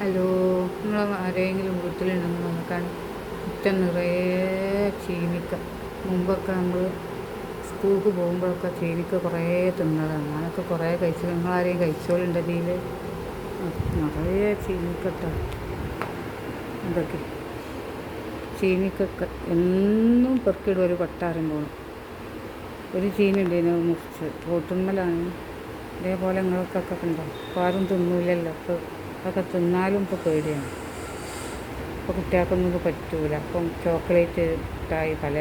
Hello നിങ്ങൾ ആരെങ്കിലും വീട്ടിലുണ്ടെന്ന് നോക്കാൻ മുറ്റം നിറയെ ചീനിക്ക മുമ്പൊക്കെ നമ്മൾ സ്കൂൾക്ക് പോകുമ്പോഴൊക്കെ ചീനിക്ക കുറേ തിന്നതാണ് ഞാനൊക്കെ കുറേ കഴിച്ചു. നിങ്ങൾ ആരെയും കഴിച്ചോളുണ്ട് ഇതിൽ നിറയെ ചീനിക്കട്ട എന്തൊക്കെ? ചീനിക്കൊക്കെ എന്നും പെറുക്കിയിടും. ഒരു കൊട്ടാരം പോകണം ഒരു ചീനി ഇതിനെ മുറിച്ച്. റോട്ടുമ്മലാണ് ഇതേപോലെ നിങ്ങൾക്കൊക്കെ ഉണ്ടോ ഇപ്പോൾ ആരും തിന്നൂലല്ലോ. ഇപ്പോൾ അതൊക്കെ തിന്നാലും ഇപ്പോൾ പേടിയാണ്. ഇപ്പോൾ കുട്ടികൾക്കൊന്നും ഇപ്പോൾ പറ്റൂല. അപ്പം ചോക്ലേറ്റ് മിഠായി പല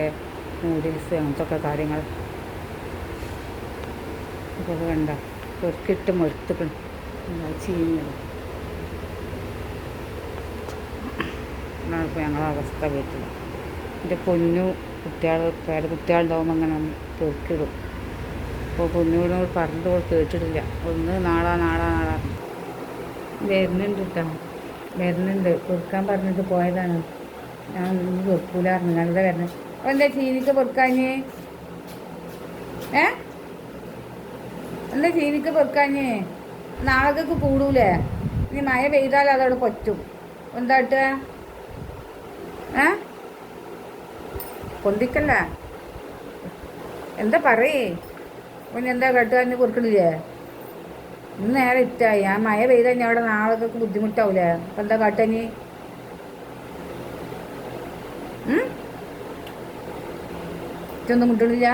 നൂഡിൽസ് അങ്ങനത്തെ കാര്യങ്ങൾ. അപ്പോൾ അത് കണ്ട പെറുക്കിട്ട് മടുത്തുക്കണം. ചീഞ്ഞത് ഇപ്പോൾ ഞങ്ങളുടെ അവസ്ഥ വീട്ടിൽ എന്റെ പൊന്നു കുട്ടികൾ പേര കുട്ടികളുണ്ടാവുമ്പോൾ അങ്ങനെ പെറുക്കിടും. അപ്പോൾ പൊന്നുവിനോട് പറഞ്ഞിട്ട് കേട്ടിട്ടില്ല. ഒന്ന് നാളാ നാളാ നാളാ. വരുന്നുണ്ട് കേട്ടോ വരുന്നുണ്ട്. കൊടുക്കാൻ പറഞ്ഞിട്ട് പോയതാണ്. ഞാൻ കൊടുക്കൂലായിരുന്നു ഞങ്ങളുടെ വരുന്നത് അപ്പോൾ എന്താ ചീനിക്ക് കൊടുക്കാഞ്ഞ്? ഏ? എന്താ ചീനിക്ക് കൊടുക്കാഞ്ഞ്? നാളേക്ക് കൂടൂലേ? ഇനി മഴ പെയ്താൽ അതവിടെ പറ്റും. എന്താട്ട് ഏ? പൊന്തിക്കല്ല. എന്താ പറയേ? പിന്നെ എന്താ കട്ടുകാരന് കൊടുക്കണില്ലേ? ഇന്ന് നേരെ ഇറ്റായി ആ മഴ പെയ്താൽ ഞാൻ അവിടെ നാളൊക്കെ ബുദ്ധിമുട്ടാവൂലേ? അപ്പം എന്താ കാട്ടനി ഇറ്റൊന്നും കിട്ടണില്ല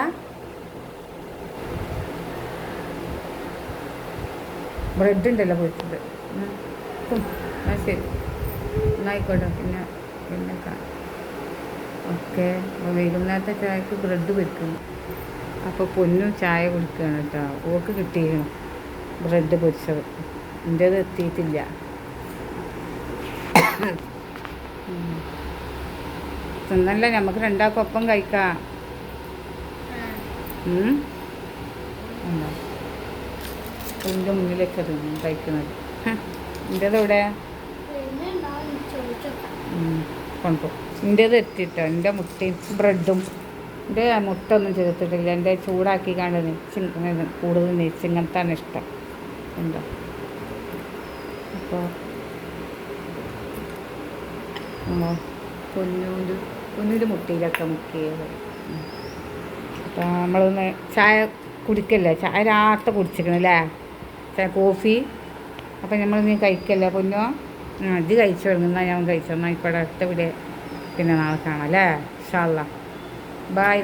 ബ്രെഡ് ഉണ്ടല്ലോ. ആ ശരി. എന്നായിക്കോട്ടെ. പിന്നെ പിന്നെ ഓക്കെ. വൈകുന്നേരത്തെ ചായക്ക് ബ്രെഡ് വെക്കുന്നു അപ്പോൾ പൊന്നും ചായ കുടിക്കുകയാണ് കേട്ടോ. ഓക്ക് കിട്ടിയിരുന്നു ബ്രെഡ് പൊരിച്ചത്. എന്റേത് എത്തിയിട്ടില്ല. തിന്നല്ല? നമുക്ക് രണ്ടാൾക്കും ഒപ്പം കഴിക്കാം. എന്റെ മുന്നിലേക്ക് തിന്നും കഴിക്കുന്നത് എന്റേത് എവിടെ? കൊണ്ടുപോകും എന്റേത് എത്തിയിട്ടോ എന്റെ മുട്ടയും ബ്രെഡും. എന്റെ മുട്ട ഒന്നും ചേർത്തിട്ടില്ല എന്റെ ചൂടാക്കി കാണുന്നത് കൂടുതൽ നെയ്ച്ചിങ്ങനത്താണ് ഇഷ്ടം. എന്താ അപ്പോൾ പൊന്നൂന്റെ പൊന്നൂന്റെ മുട്ടയിലൊക്കെ മുക്കിയത്. അപ്പോൾ നമ്മളൊന്ന് ചായ കുടിക്കല്ലേ? ചായ രാത്രി കുടിച്ചിരിക്കണല്ലേ ചായ കോഫി. അപ്പം ഇനി കഴിക്കല്ലേ പൊന്നോ? ഇത് കഴിച്ചു തുടങ്ങുന്ന ഞാൻ കഴിച്ചു? എന്നാൽ ഇപ്പോൾ അടുത്ത പിന്നെ നാളെ കാണാം അല്ലേ? ഷാള്ള ബായ്